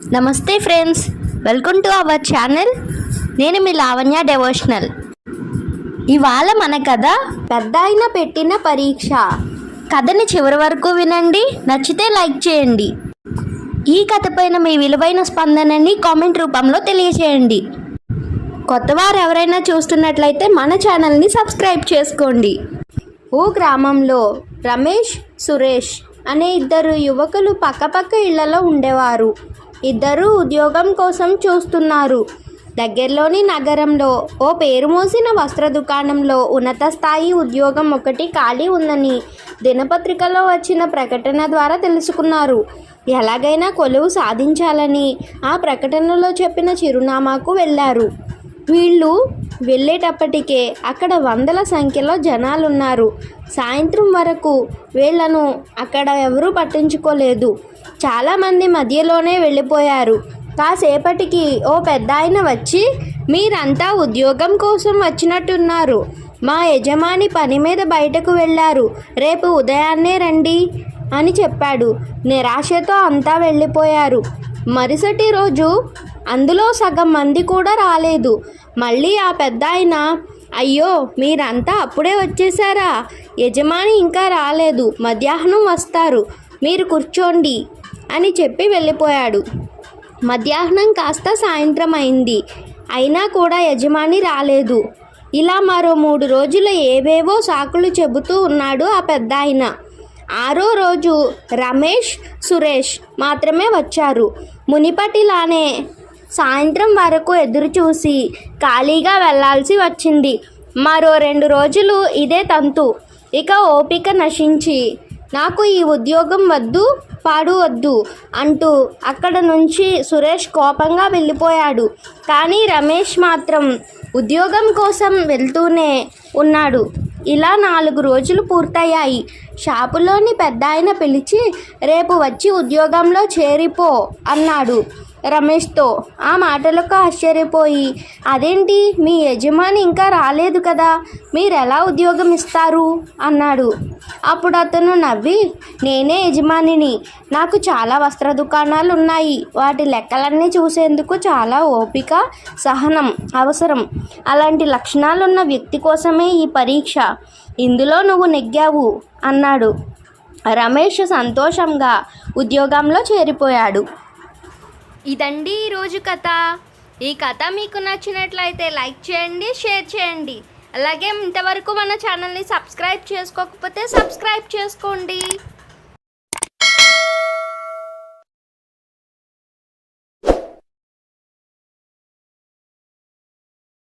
నమస్తే friends welcome to our channel. నేను మీ లావణ్య డెవోషనల్. ఇవాళ మన కథ పెద్ద అయిన పెట్టిన పరీక్ష. కథని చివరి వరకు వినండి నచ్చితే లైక్ చేయండి. ఈ కథపైన మీ విలువైన స్పందనని కామెంట్ రూపంలో తెలియచేయండి. కొత్తవారు ఎవరైనా చూస్తున్నట్లయితే మన ఛానల్ని సబ్స్క్రైబ్ చేసుకోండి. ఓ గ్రామంలో రమేష్ సురేష్ అనే ఇద్దరు యువకులు పక్కపక్క ఇళ్ళలో ఉండేవారు. ఇద్దరూ ఉద్యోగం కోసం చూస్తున్నారు. దగ్గరలోని నగరంలో ఓ పేరు మోసిన వస్త్ర దుకాణంలో ఉన్నత స్థాయి ఉద్యోగం ఒకటి ఖాళీ ఉందని దినపత్రికలో వచ్చిన ప్రకటన ద్వారా తెలుసుకున్నారు. ఎలాగైనా కొలువు సాధించాలని ఆ ప్రకటనలో చెప్పిన చిరునామాకు వెళ్ళారు. వీళ్ళు వెళ్ళేటప్పటికే అక్కడ వందల సంఖ్యలో జనాలున్నారు. సాయంత్రం వరకు వీళ్ళను అక్కడ ఎవరూ పట్టించుకోలేదు. చాలామంది మధ్యలోనే వెళ్ళిపోయారు. కాసేపటికి ఓ పెద్ద ఆయన వచ్చి మీరంతా ఉద్యోగం కోసం వచ్చినట్టున్నారు. మా యజమాని పని మీద బయటకు వెళ్ళారు. రేపు ఉదయాన్నే రండి అని చెప్పాడు. నిరాశతో అంతా వెళ్ళిపోయారు. మరుసటి రోజు అందులో సగం మంది కూడా రాలేదు. మళ్ళీ ఆ పెద్ద ఆయన అయ్యో మీరంతా అప్పుడే వచ్చేసారా? యజమాని ఇంకా రాలేదు మధ్యాహ్నం వస్తారు మీరు కూర్చోండి అని చెప్పి వెళ్ళిపోయాడు. మధ్యాహ్నం కాస్త సాయంత్రం అయింది. అయినా కూడా యజమాని రాలేదు. ఇలా మరో మూడు రోజులు ఏవేవో సాకులు చెబుతూ ఉన్నాడు ఆ పెద్ద ఆయన ఆరో రోజు రమేష్ సురేష్ మాత్రమే వచ్చారు. మునిపటిలానే సాయంత్రం వరకు ఎదురు చూసి ఖాళీగా వెళ్ళాల్సి వచ్చింది. మరో రెండు రోజులు ఇదే తంతు. ఇక ఓపిక నశించి నాకు ఈ ఉద్యోగం వద్దు పాడు వద్దు అంటూ అక్కడ నుంచి సురేష్ కోపంగా వెళ్ళిపోయాడు. కానీ రమేష్ మాత్రం ఉద్యోగం కోసం వెళ్తూనే ఉన్నాడు. ఇలా నాలుగు రోజులు పూర్తయ్యాయి. షాపులోని పెద్ద ఆయన పిలిచి రేపు వచ్చి ఉద్యోగంలో చేరిపో అన్నాడు. రమేష్తో ఆ మాటలకు ఆశ్చర్యపోయి అదేంటి? మీ యజమాని ఇంకా రాలేదు కదా? మీరు ఎలా ఉద్యోగం ఇస్తారు? అన్నాడు. అప్పుడు అతను నవ్వి నేనే యజమానిని. నాకు చాలా వస్త్ర దుకాణాలు ఉన్నాయి వాటి లెక్కలన్నీ చూసేందుకు చాలా ఓపిక సహనం అవసరం. అలాంటి లక్షణాలున్న వ్యక్తి కోసమే ఈ పరీక్ష. ఇందులో నువ్వు నెగ్గావు అన్నాడు. రమేష్ సంతోషంగా ఉద్యోగంలో చేరిపోయాడు. ఇదండి ఈరోజు కథ. ఈ కథ మీకు నచ్చినట్లయితే లైక్ చేయండి షేర్ చేయండి. అలాగే ఇంతవరకు మన ఛానల్ని సబ్స్క్రైబ్ చేసుకోకపోతే సబ్స్క్రైబ్ చేసుకోండి.